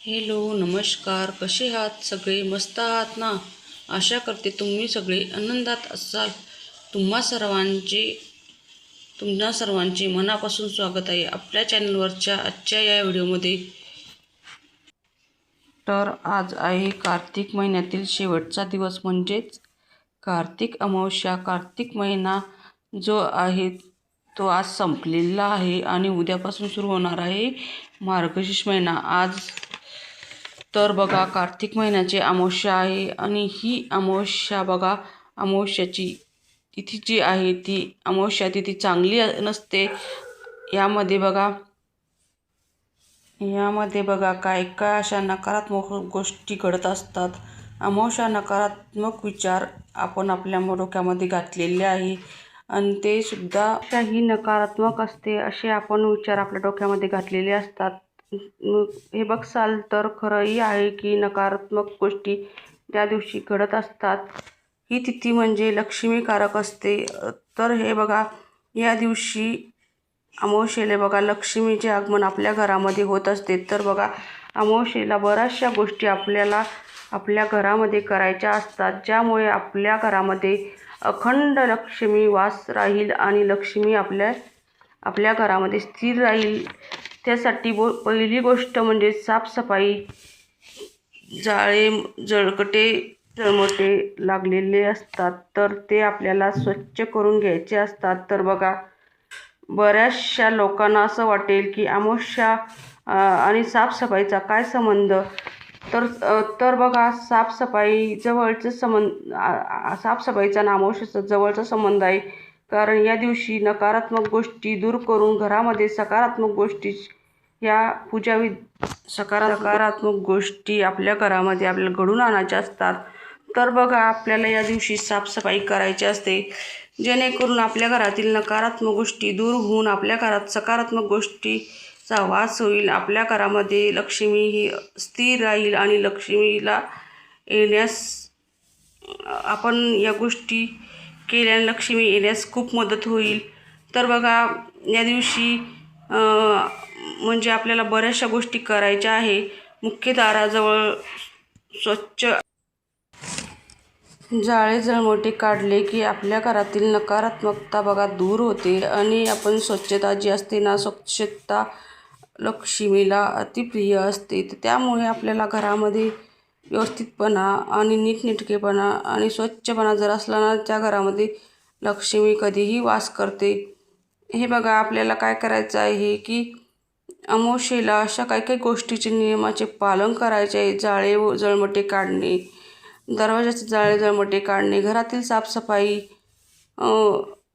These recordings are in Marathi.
हॅलो नमस्कार. कसे आहात सगळे? मस्त आहात ना? आशा करते तुम्ही सगळे आनंदात असाल. तुम्हा सर्वांचे तुम्हा सर्वांचे मनापासून स्वागत आहे आपल्या चॅनलवरच्या आजच्या या व्हिडिओमध्ये. तर आज आहे कार्तिक महिन्यातील शेवटचा दिवस. म्हणजेच कार्तिक अमावस्या. कार्तिक महिना जो आहे तो आज संपलेला आहे आणि उद्यापासून सुरू होणार आहे मार्गशीर्ष महिना. आज तर बघा कार्तिक महिन्याची अमावस्या आहे आणि ही अमावस्या बघा अमावस्याची तिथी जी आहे ती अमावस्या तिथी चांगली नसते. यामध्ये बघा यामध्ये बघा काय काय अशा नकारात्मक गोष्टी घडत असतात. अमावस्या नकारात्मक विचार आपण आपल्या डोक्यामध्ये घातलेले आहे आणि ते सुद्धा काही नकारात्मक असते असे आपण विचार आपल्या डोक्यामध्ये घातलेले असतात. हे बघसाल तर खरंही आहे की नकारात्मक गोष्टी त्या दिवशी घडत असतात. ही तिथी म्हणजे लक्ष्मीकारक असते. तर हे बघा या दिवशी अमावशेला बघा लक्ष्मीचे आगमन आपल्या घरामध्ये होत असते. तर बघा अमावशेला बऱ्याचशा गोष्टी आपल्याला आपल्या घरामध्ये करायच्या असतात. ज्यामुळे आपल्या घरामध्ये अखंड लक्ष्मी वास राहील आणि लक्ष्मी आपल्या आपल्या घरामध्ये स्थिर राहील. त्यासाठी बो पहिली गोष्ट म्हणजे साफसफाई जाळे जळकटे जळमटे लागलेले असतात. तर ते आपल्याला स्वच्छ करून घ्यायचे असतात. तर बघा बऱ्याचशा लोकांना असं वाटेल की अमावस्या आणि साफसफाईचा काय संबंध? तर तर बघा साफसफाई जवळचं संबंध साफसफाईचा आणि अमावस्याचा जवळचा संबंध आहे. कारण या दिवशी नकारात्मक गोष्टी दूर करून घरामध्ये सकारात्मक गोष्टी या पूजावी सकारा सकारात्मक गोष्टी आपल्या घरामध्ये आपल्याला घडून आणायच्या असतात. तर बघा आपल्याला या दिवशी साफसफाई करायची असते. जेणेकरून आपल्या घरातील नकारात्मक गोष्टी दूर होऊन आपल्या घरात सकारात्मक गोष्टीचा वास होईल. आपल्या घरामध्ये लक्ष्मी ही स्थिर राहील आणि लक्ष्मीला येण्यास आपण या गोष्टी केल्याने लक्ष्मी येण्यास खूप मदत होईल. तर बघा या दिवशी म्हणजे आपल्याला बऱ्याचशा गोष्टी करायच्या आहे. मुख्य दाराजवळ स्वच्छ जाळे जळमोटे काढले की आपल्या घरातील नकारात्मकता बघा दूर होते आणि आपण स्वच्छता जी असते ना स्वच्छता लक्ष्मीला अतिप्रिय असते. तर त्यामुळे आपल्याला घरामध्ये व्यवस्थितपणा आणि नीटनेटकेपणा आणि स्वच्छपणा जर असला ना त्या घरामध्ये लक्ष्मी कधीही वास करते. हे बघा आपल्याला काय करायचं आहे की अमावशेला अशा काही काही गोष्टीचे नियमाचे पालन करायचे आहे. जाळे व जळमटे काढणे दरवाजाचे जाळे जळमटे काढणे घरातील साफसफाई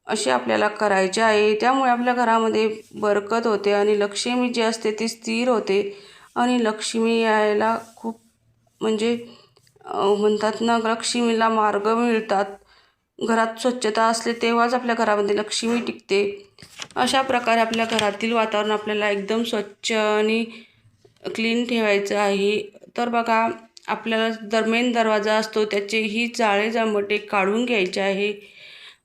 असे आपल्याला करायचे आहे. त्यामुळे आपल्या घरामध्ये बरकत होते आणि लक्ष्मी जी असते ती स्थिर होते आणि लक्ष्मी यायला खूप म्हणजे म्हणतात ना लक्ष्मीला मार्ग मिळतात. घरात स्वच्छता असते तेव्हाच आपल्या घरामध्ये लक्ष्मी टिकते. अशा प्रकारे आपल्या घरातील वातावरण आपल्याला एकदम स्वच्छ आणि क्लीन ठेवायचं आहे. तर बघा आपल्याला दर मेन दरवाजा असतो त्याचेही जाळे जळमटे काढून घ्यायचे आहे.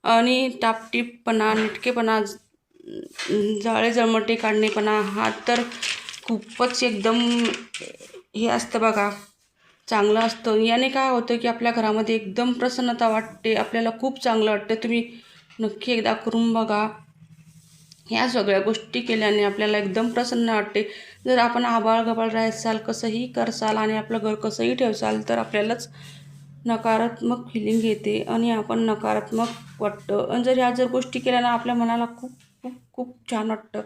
आणि टापटीपणा निटकेपणा जाळे जमटे काढणेपणा हा तर खूपच एकदम हे असतं बघा. चांगलं असतं. याने काय होतं की आपल्या घरामध्ये एकदम प्रसन्नता वाटते. आपल्याला खूप चांगलं वाटतं. तुम्ही नक्की एकदा करून बघा. ह्या सगळ्या गोष्टी केल्याने आपल्याला एकदम प्रसन्न वाटते. जर आपण आबाळ गबाळ राहायचाल कसंही करसाल आणि आपलं घर कसंही ठेवसाल तर आपल्यालाच नकारात्मक फिलिंग येते आणि आपण नकारात्मक वाटतं. आणि जर ह्या जर गोष्टी केल्यानं आपल्या मनाला खूप खूप खूप छान वाटतं.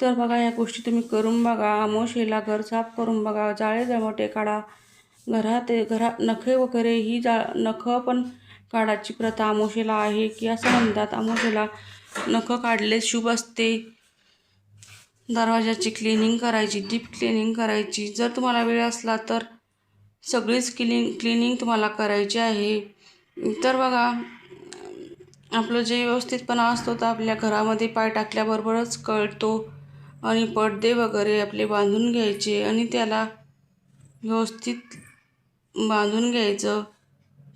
तर बघा या गोष्टी तुम्ही करून बघा. अमोशेला घर साफ करून बघा. जाळे जळमटे काढा. घरात घरा नखे वगैरे ही जा नखं पण काढायची प्रथा आमोशेला आहे की असं म्हणतात आमोशेला नखं काढले शुभ असते. दरवाजाची क्लिनिंग करायची डीप क्लिनिंग करायची. जर तुम्हाला वेळ असला तर सगळीच क्लिनिंग क्लिनिंग तुम्हाला करायची आहे. तर बघा आपलं जे व्यवस्थितपणा असतो तर आपल्या घरामध्ये पाय टाकल्याबरोबरच कळतो. आणि पडदे वगैरे आपले बांधून घ्यायचे आणि त्याला व्यवस्थित बांधून घ्यायचं.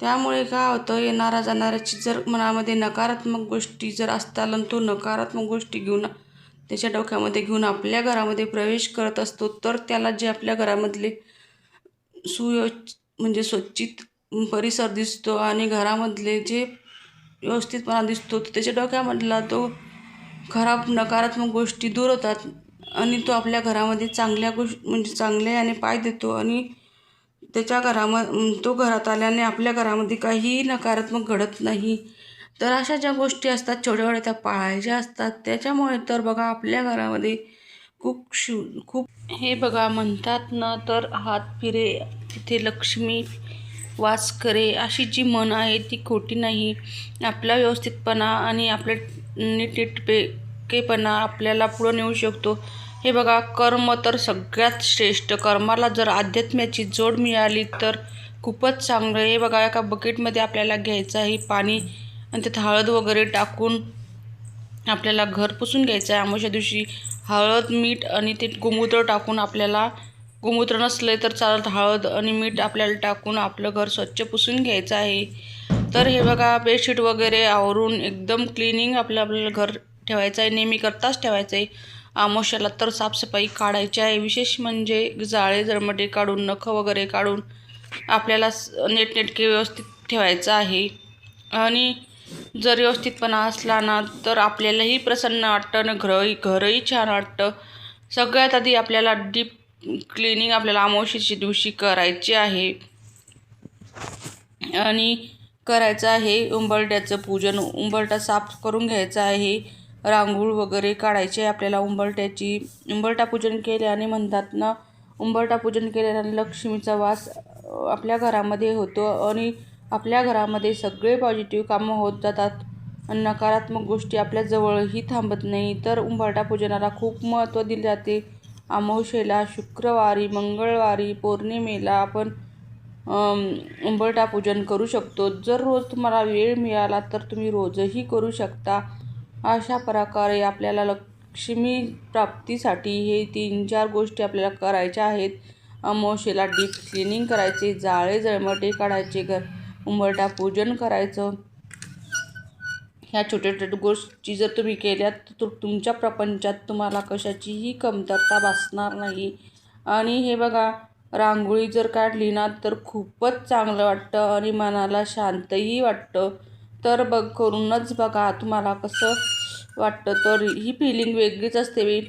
त्यामुळे काय होतं येणारा जाणाऱ्याची जर मनामध्ये नकारात्मक गोष्टी जर असताल आणि तो नकारात्मक गोष्टी घेऊन त्याच्या डोक्यामध्ये घेऊन आपल्या घरामध्ये प्रवेश करत असतो तर त्याला जे आपल्या घरामधले सुव्यव म्हणजे स्वच्छित परिसर दिसतो आणि घरामधले जे व्यवस्थितपणा दिसतो तर त्याच्या डोक्यामधला तो खराब नकारात्मक गोष्टी दूर होतात आणि तो आपल्या घरामध्ये चांगल्या गोष् म्हणजे चांगल्या याने पाय देतो आणि त्याच्या घराम तो घरात आल्याने आपल्या घरामध्ये काहीही नकारात्मक घडत नाही. तर अशा ज्या गोष्टी असतात छोट्या छोट्या त्या पाळायच्या असतात त्याच्यामुळे तर बघा आपल्या घरामध्ये खूप शु खूप हे बघा म्हणतात ना तर हात फिरे तिथे लक्ष्मी वास करे अशी जी मन आहे ती खोटी नाही. आपला व्यवस्थितपणा आणि आपल्या नीटनेटकेपणा आपल्याला पुढं नेऊ शकतो. हे बघा कर्म तर सगळ्यात श्रेष्ठ. कर्माला जर अध्यात्म्याची जोड मिळाली तर खूपच चांगलं. हे बघा एका बकेटमध्ये आपल्याला घ्यायचं आहे पाणी आणि त्यात हळद वगैरे टाकून आपल्याला घर पुसून घ्यायचं आहे. आमोशा दिवशी हळद मीठ आणि ते गोमूत्र टाकून आपल्याला गोमूत्र नसले तर चालत. हळद आणि मीठ आपल्याला टाकून आपलं घर स्वच्छ पुसून घ्यायचं आहे. तर हे बघा बेडशीट वगैरे आवरून एकदम क्लिनिंग आपलं आपल्याला घर ठेवायचं आहे. नेहमी करताच ठेवायचं आहे. आमोशाला तर साफसफाई काढायची आहे. विशेष म्हणजे जाळे जरमटे काढून नखं वगैरे काढून आपल्याला नेटनेटके व्यवस्थित ठेवायचं आहे. आणि जर व्यवस्थितपणा असला ना तर आपल्यालाही प्रसन्न वाटतं आणि घरही घरही छान वाटतं. सगळ्यात आधी आपल्याला डीप क्लिनिंग आपल्याला आमोशीच्या दिवशी करायची आहे. आणि करायचं आहे उंबरट्याचं पूजन उंबरटा साफ करून घ्यायचा आहे. रांगोळ वगैरे काढायची आहे आपल्याला उंबरट्याची उंबरटा पूजन केल्याने म्हणतात ना उंबरटा पूजन केल्याने लक्ष्मीचा वास आपल्या घरामध्ये होतो आणि आपल्या घरामध्ये सगळे पॉझिटिव्ह कामं होत जातात. आणि नकारात्मक गोष्टी आपल्या जवळही थांबत नाही. तर उंबरटा पूजनाला खूप महत्त्व दिले जाते. अमावशेला शुक्रवारी मंगळवारी पौर्णिमेला आपण उंबरटा पूजन करू शकतो. जर रोज तुम्हाला वेळ मिळाला तर तुम्ही रोजही करू शकता. अशा प्रकारे आपल्याला लक्ष्मी प्राप्तीसाठी हे तीन चार गोष्टी आपल्याला करायच्या आहेत. अमावशेला डीप क्लिनिंग करायचे जाळे जळमटे काढायचे घर उंबरटा पूजन करायचं. ह्या छोट्या छोट्या गोष्टी जर तुम्ही केल्यात तर तुमच्या प्रपंचात तुम्हाला कशाचीही कमतरता भासणार नाही. आणि हे बघा रांगोळी जर काढली ना तर खूपच चांगलं वाटतं आणि मनाला शांतही वाटतं. तर बघ करूनच बघा तुम्हाला कसं वाटतं. तर ही फिलिंग वेगळीच असते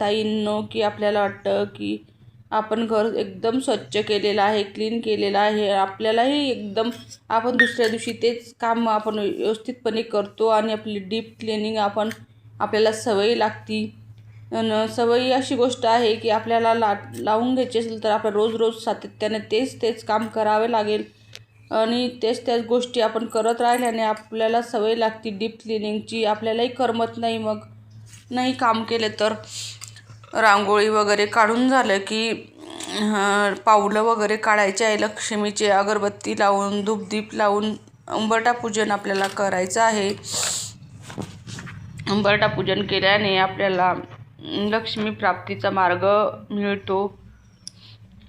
ताईंनो की आपल्याला वाटतं की आपण घर एकदम स्वच्छ केलेलं आहे क्लीन केलेलं आहे. आपल्यालाही एकदम आपण दुसऱ्या दिवशी तेच काम आपण व्यवस्थितपणे करतो आणि आपली डीप क्लिनिंग आपण आपल्याला सवय लागती. आणि सवयी अशी गोष्ट आहे की आपल्याला ला लावून घ्यायची असेल तर आपण रोज रोज सातत्याने तेच तेच काम करावे लागेल. आणि तेच त्याच गोष्टी आपण करत राहिल्याने आपल्याला सवय लागते डीप क्लिनिंगची आपल्यालाही करमत नाही मग. नाही काम केले तर. रांगोळी वगैरे काढून झालं की पावलं वगैरे काढायचे आहे लक्ष्मीचे अगरबत्ती लावून धूपदीप लावून उंबरटा पूजन आपल्याला करायचं आहे. उंबरटा पूजन केल्याने आपल्याला लक्ष्मी प्राप्तीचा मार्ग मिळतो.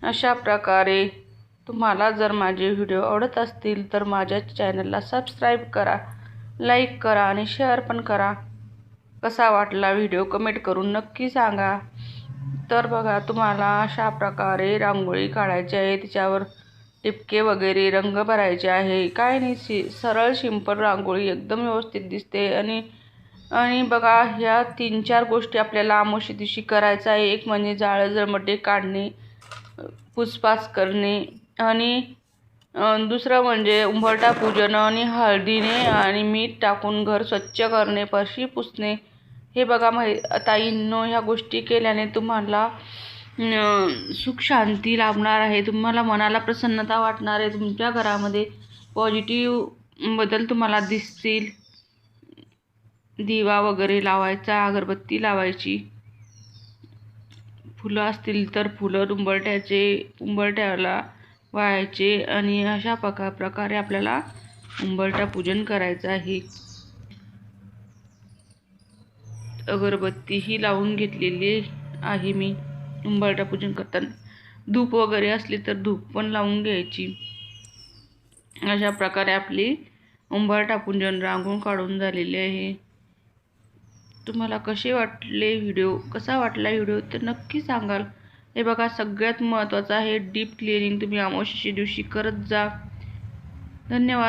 अशा प्रकारे तुम्हाला जर माझे व्हिडिओ आवडत असतील तर माझ्या चॅनलला सबस्क्राईब करा लाईक करा आणि शेअर पण करा. कसा वाटला व्हिडिओ कमेंट करून नक्की सांगा. तर बघा तुम्हाला अशा प्रकारे रांगोळी काढायची आहे तिच्यावर टिपके वगैरे रंग भरायचे आहे. काय नाही सी सरळ सिंपल रांगोळी एकदम व्यवस्थित दिसते. आणि आणि बघा ह्या तीन चार गोष्टी आपल्याला आमोशी दिवशी करायचं आहे. एक म्हणजे जाळं जळमटे काढणे पुसपास करणे आणि दुसरं म्हणजे उंबरटा पूजन आणि हळदीने आणि मीठ टाकून घर स्वच्छ करणे फरशी पुसणे. हे बघा मै ताईंनो ह्या गोष्टी केल्याने तुम्हाला सुख शांती लाभणार आहे. तुम्हाला मनाला प्रसन्नता वाटणार आहे. तुमच्या घरामध्ये पॉझिटिव्ह बदल तुम्हाला दिसतील. दिवा वगैरे लावायचा अगरबत्ती लावायची. फुलं असतील तर फुलं उंबरट्याचे उंबरट्याला वाहायचे आणि अशा प्रका प्रकारे आपल्याला उंबरटा पूजन करायचं आहे. अगरबत्तीही लावून घेतलेली आहे मी. उंबरटा पूजन करताना धूप वगैरे असली तर धूप पण लावून घ्यायची. अशा प्रकारे आपली उंबरटा पूजन रांगून काढून झालेली आहे. तुम्हाला कसे वाटले व्हिडिओ कसा वाटला व्हिडिओ तर नक्की सांगाल. हे बघा सगळ्यात महत्त्वाचं आहे डीप क्लिअरिंग. तुम्ही अमावस्येच्या दिवशी करत जा. धन्यवाद.